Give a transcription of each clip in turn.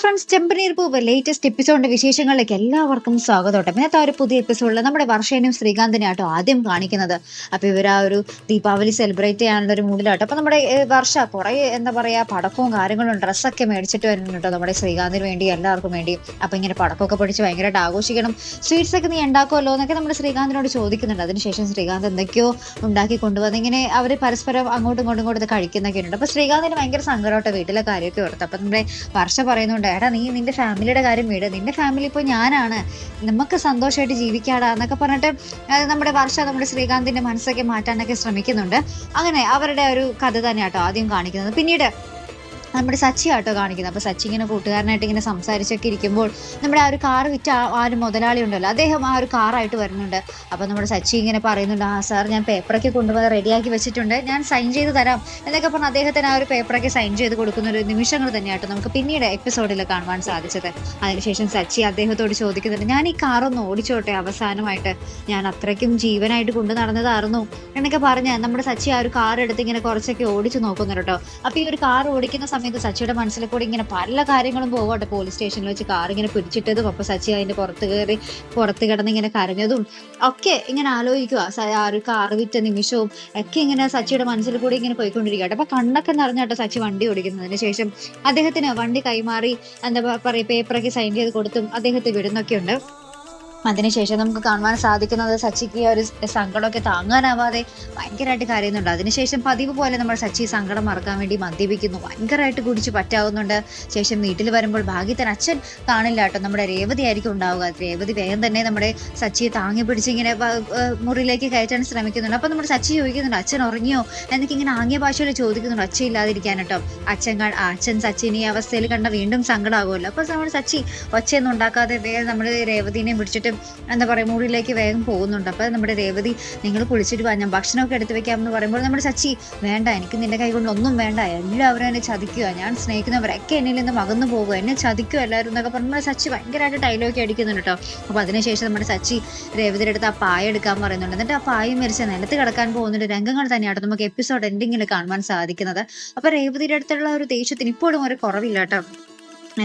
Friends ചെമ്പനീർ പൂവ് latest എപ്പിസോഡിന്റെ വിശേഷങ്ങളിലേക്ക് എല്ലാവർക്കും സ്വാഗതം. ഇന്നത്തെ ഒരു പുതിയ എപ്പിസോഡിൽ നമ്മുടെ വർഷേനും ശ്രീകാന്തിനെ ആട്ടോ ആദ്യം കാണിക്കുന്നത്. അപ്പൊ ഇവർ ആ ഒരു ദീപാവലി സെലിബ്രേറ്റ് ചെയ്യാനുള്ള ഒരു മൂഡിലാട്ടോ. അപ്പൊ നമ്മുടെ വർഷ കുറെ എന്താ പറയാ പടക്കവും കാര്യങ്ങളും ഡ്രസ്സൊക്കെ മേടിച്ചിട്ട് വരുന്നുണ്ട് കേട്ടോ നമ്മുടെ ശ്രീകാന്തിന് വേണ്ടി എല്ലാവർക്കും വേണ്ടി. അപ്പൊ ഇങ്ങനെ പടക്കമൊക്കെ പിടിച്ച് ഭയങ്കരമായിട്ട് ആഘോഷിക്കണം. സ്വീറ്റ്സ് ഒക്കെ നീ ഉണ്ടാക്കുമല്ലോ എന്നൊക്കെ നമ്മുടെ ശ്രീകാന്തിനോട് ചോദിക്കുന്നുണ്ട്. അതിനുശേഷം ശ്രീകാന്ത് എന്തൊക്കെയോ ഉണ്ടാക്കി കൊണ്ടുവന്ന് ഇങ്ങനെ അവർ പരസ്പരം അങ്ങോട്ടും ഇങ്ങോട്ടും ഇങ്ങോട്ടും കഴിക്കുന്നൊക്കെ ഉണ്ട് അപ്പൊ ശ്രീകാന്തിന് ഭയങ്കര സങ്കടമായിട്ട് വീട്ടിലെ കാര്യമൊക്കെ ഓർത്ത്. അപ്പൊ നമ്മുടെ വർഷ പറയുന്നുണ്ട് എടാ നീ നിന്റെ ഫാമിലിയുടെ കാര്യം വീട്. നിന്റെ ഫാമിലി ഇപ്പോൾ ഞാനാണ്. നമുക്ക് സന്തോഷമായിട്ട് ജീവിക്കാടാ എന്നൊക്കെ പറഞ്ഞിട്ട് നമ്മുടെ വർഷ നമ്മുടെ ശ്രീകാന്തിന്റെ മനസ്സൊക്കെ മാറ്റാനൊക്കെ ശ്രമിക്കുന്നുണ്ട്. അങ്ങനെ അവരുടെ ഒരു കഥ തന്നെയാട്ടോ ആദ്യം കാണിക്കുന്നത്. പിന്നീട് നമ്മുടെ സച്ചി ആട്ടോ കാണിക്കുന്നത്. അപ്പൊ സച്ചി ഇങ്ങനെ കൂട്ടുകാരനായിട്ട് ഇങ്ങനെ സംസാരിച്ചൊക്കെ ഇരിക്കുമ്പോൾ നമ്മുടെ ആ ഒരു കാർ വിറ്റ ആ- ഒരു മുതലാളി ഉണ്ടല്ലോ അദ്ദേഹം ആ ഒരു കാറായിട്ട് വരുന്നുണ്ട്. അപ്പോൾ നമ്മുടെ സച്ചി ഇങ്ങനെ പറയുന്നുണ്ട് ആ സാർ ഞാൻ പേപ്പറൊക്കെ കൊണ്ടുപോയി റെഡിയാക്കി വെച്ചിട്ടുണ്ട്. ഞാൻ സൈൻ ചെയ്ത് തരാം. എന്നൊക്കെ പറഞ്ഞ് അദ്ദേഹത്തിന് ആ ഒരു പേപ്പറൊക്കെ സൈൻ ചെയ്ത് കൊടുക്കുന്ന ഒരു നിമിഷങ്ങൾ തന്നെയാട്ടോ നമുക്ക് പിന്നീട് എപ്പിസോഡിൽ കാണുവാൻ സാധിച്ചത്. അതിനുശേഷം സച്ചി അദ്ദേഹത്തോട് ചോദിക്കുന്നുണ്ട് ഞാൻ ഈ കാറൊന്ന് ഓടിച്ചോട്ടെ? അവസാനമായിട്ട് ഞാൻ അത്രയ്ക്കും ജീവനായിട്ട് കൊണ്ടു നടന്നതായിരുന്നു. എന്നൊക്കെ പറഞ്ഞ് നമ്മുടെ സച്ചി ആ ഒരു കാർ എടുത്ത് ഇങ്ങനെ കുറച്ചൊക്കെ ഓടിച്ചു നോക്കുന്നുണ്ട് കേട്ടോ. അപ്പോൾ ഈ ഒരു കാർ ഓടിക്കുന്ന സമയത്ത് സച്ചിയുടെ മനസ്സിൽ കൂടി ഇങ്ങനെ പല കാര്യങ്ങളും പോകട്ടെ പോലീസ് സ്റ്റേഷനിൽ വെച്ച് കാർ ഇങ്ങനെ പിടിച്ചിട്ടതും. അപ്പൊ സച്ചി അതിന്റെ പുറത്ത് കയറി പുറത്ത് കിടന്ന് ഇങ്ങനെ കരഞ്ഞതും ഒക്കെ ഇങ്ങനെ ആലോചിക്കുക. ആ ഒരു കാർ വിറ്റ നിമിഷവും ഒക്കെ ഇങ്ങനെ സച്ചിയുടെ മനസ്സിൽ കൂടി ഇങ്ങനെ പോയിക്കൊണ്ടിരിക്കട്ടെ അപ്പൊ കണ്ണൊക്കെ നിറഞ്ഞാട്ടോ സച്ചി വണ്ടി ഓടിക്കുന്നതിന് ശേഷം. അദ്ദേഹത്തിന് വണ്ടി കൈമാറി എന്താ പറയുക പേപ്പറൊക്കെ സൈൻ ചെയ്ത് കൊടുത്തും അദ്ദേഹത്തെ വിടുന്നൊക്കെ ഉണ്ട്. അതിനുശേഷം നമുക്ക് കാണുവാൻ സാധിക്കുന്നത് സച്ചിക്ക് ഒരു സങ്കടമൊക്കെ താങ്ങാനാവാതെ ഭയങ്കരമായിട്ട് കരയുന്നുണ്ട്. അതിനുശേഷം പതിവ് പോലെ നമ്മൾ സച്ചി സങ്കടം മറക്കാൻ വേണ്ടി മദ്യപിക്കുന്നു. ഭയങ്കരമായിട്ട് കുടിച്ച് പറ്റാവുന്നുണ്ട്. ശേഷം വീട്ടിൽ വരുമ്പോൾ ഭാഗ്യത്തിന് അച്ഛൻ കാണില്ല കേട്ടോ. നമ്മുടെ രേവതി ആയിരിക്കും ഉണ്ടാവുക. രേവതി വേഗം തന്നെ നമ്മുടെ സച്ചിയെ താങ്ങി പിടിച്ച് ഇങ്ങനെ മുറിയിലേക്ക് കയറ്റാൻ ശ്രമിക്കുന്നുണ്ട്. അപ്പൊ നമ്മുടെ സച്ചി ചോദിക്കുന്നുണ്ട് അച്ഛൻ ഉറങ്ങിയോ? എന്നൊക്കെ ഇങ്ങനെ ആംഗ്യ ഭാഷയിൽ ചോദിക്കുന്നുണ്ട് അച്ഛൻ ഇല്ലാതിരിക്കാൻ കേട്ടോ. അച്ഛൻ അച്ഛൻ സച്ചിനെ ഈ അവസ്ഥയിൽ കണ്ട വീണ്ടും സങ്കടമാകുമല്ലോ അപ്പൊ നമ്മുടെ സച്ചി ഒച്ചയൊന്നും ഉണ്ടാക്കാതെ വേഗം നമ്മൾ രേവതിനെ പിടിച്ചിട്ട് എന്താ പറയുക മുറിയിലേക്ക് വേഗം പോകുന്നുണ്ട്. അപ്പോൾ നമ്മുടെ രേവതി നിങ്ങൾ കുളിച്ചിട്ട് വാ ഞാൻ ഭക്ഷണമൊക്കെ എടുത്തു വെക്കാമെന്ന് പറയുമ്പോൾ നമ്മുടെ സച്ചി വേണ്ട എനിക്ക് നിന്റെ കൈ കൊണ്ട് ഒന്നും വേണ്ട എല്ലാവരും എന്നെ ചതിക്കുക. ഞാൻ സ്നേഹിക്കുന്നവരൊക്കെ എന്നിൽ നിന്ന് മകന്നു പോകുക എന്നെ ചതിക്കുക എല്ലാവരും എന്നൊക്കെ പറഞ്ഞ് നമ്മുടെ സച്ചി ഭയങ്കരമായിട്ട് ഡയലോഗ് അടിക്കുന്നുണ്ട് കേട്ടോ. അപ്പൊ അതിനുശേഷം നമ്മുടെ സച്ചി രേവതിയുടെ അടുത്ത് ആ പായ എടുക്കാൻ പറയുന്നുണ്ട്. എന്നിട്ട് ആ പായ മരിച്ച നിലത്ത് കിടക്കാൻ പോകുന്നുണ്ട്. രംഗങ്ങൾ തന്നെയാണ് നമുക്ക് എപ്പിസോഡ് എൻഡിങ്ങിൽ കാണുവാൻ സാധിക്കുന്നത്. അപ്പോൾ രേവതിയുടെ അടുത്തുള്ള ഒരു ദേഷ്യത്തിന് ഇപ്പോഴും ഒരു കുറവില്ല കേട്ടോ.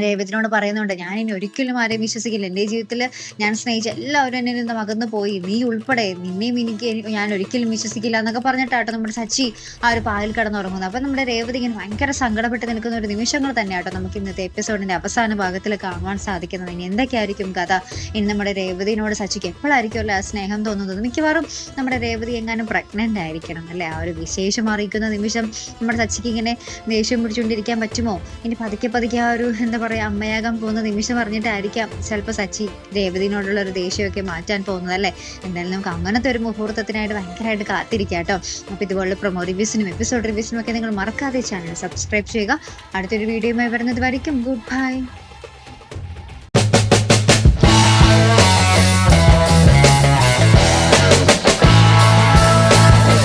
രേവതിനോട് പറയുന്നുണ്ട് ഞാൻ ഇനി ഒരിക്കലും ആരെയും വിശ്വസിക്കില്ല. എന്റെ ജീവിതത്തിൽ ഞാൻ സ്നേഹിച്ച എല്ലാവരും എന്നെ നിന്ന് മകന്നു പോയി. നീ ഉൾപ്പെടെ നിന്നെയും എനിക്ക് ഞാൻ ഒരിക്കലും വിശ്വസിക്കില്ല എന്നൊക്കെ പറഞ്ഞിട്ടാട്ടോ നമ്മുടെ സച്ചി ആ ഒരു പാലിൽ കിടന്നുറങ്ങുന്നത്. അപ്പം നമ്മുടെ രേവതി ഇങ്ങനെ ഭയങ്കര സങ്കടപ്പെട്ട് നിൽക്കുന്ന ഒരു നിമിഷങ്ങൾ തന്നെയാട്ടോ നമുക്ക് ഇന്നത്തെ എപ്പിസോഡിന്റെ അവസാന ഭാഗത്തിൽ കാണുവാൻ സാധിക്കുന്നത്. ഇനി എന്തൊക്കെയായിരിക്കും കഥ? ഇനി നമ്മുടെ രേവതിനോട് സച്ചിക്ക് എപ്പോഴായിരിക്കുമല്ലോ ആ സ്നേഹം തോന്നുന്നത്? മിക്കവാറും നമ്മുടെ രേവതി എങ്ങാനും പ്രഗ്നന്റ് ആയിരിക്കണം അല്ലേ? ആ ഒരു വിശേഷം അറിയിക്കുന്ന നിമിഷം നമ്മുടെ സച്ചിക്ക് ഇങ്ങനെ ദേഷ്യം പിടിച്ചുകൊണ്ടിരിക്കാൻ പറ്റുമോ? ഇനി പതുക്കെ പതുക്കെ ആ ഒരു എന്താ പറയാ അമ്മയാകാൻ പോകുന്ന നിമിഷം പറഞ്ഞിട്ടായിരിക്കാം ചിലപ്പോൾ സച്ചി രേവതിനോടുള്ള ഒരു ദേഷ്യമൊക്കെ മാറ്റാൻ പോകുന്നത് അല്ലേ? എന്തായാലും നമുക്ക് അങ്ങനത്തെ ഒരു മുഹൂർത്തത്തിനായിട്ട് ഭയങ്കരമായിട്ട് കാത്തിരിക്കാം കേട്ടോ. അപ്പോൾ ഇതുപോലുള്ള പ്രൊമോ റിവ്യൂസിനും എപ്പിസോഡ് റിവ്യൂസിനും ഒക്കെ നിങ്ങൾ മറക്കാതെ ചാനൽ സബ്സ്ക്രൈബ് ചെയ്യുക. അടുത്തൊരു വീഡിയോയുമായി വരുന്നത് വരയ്ക്കും ഗുഡ് ബൈ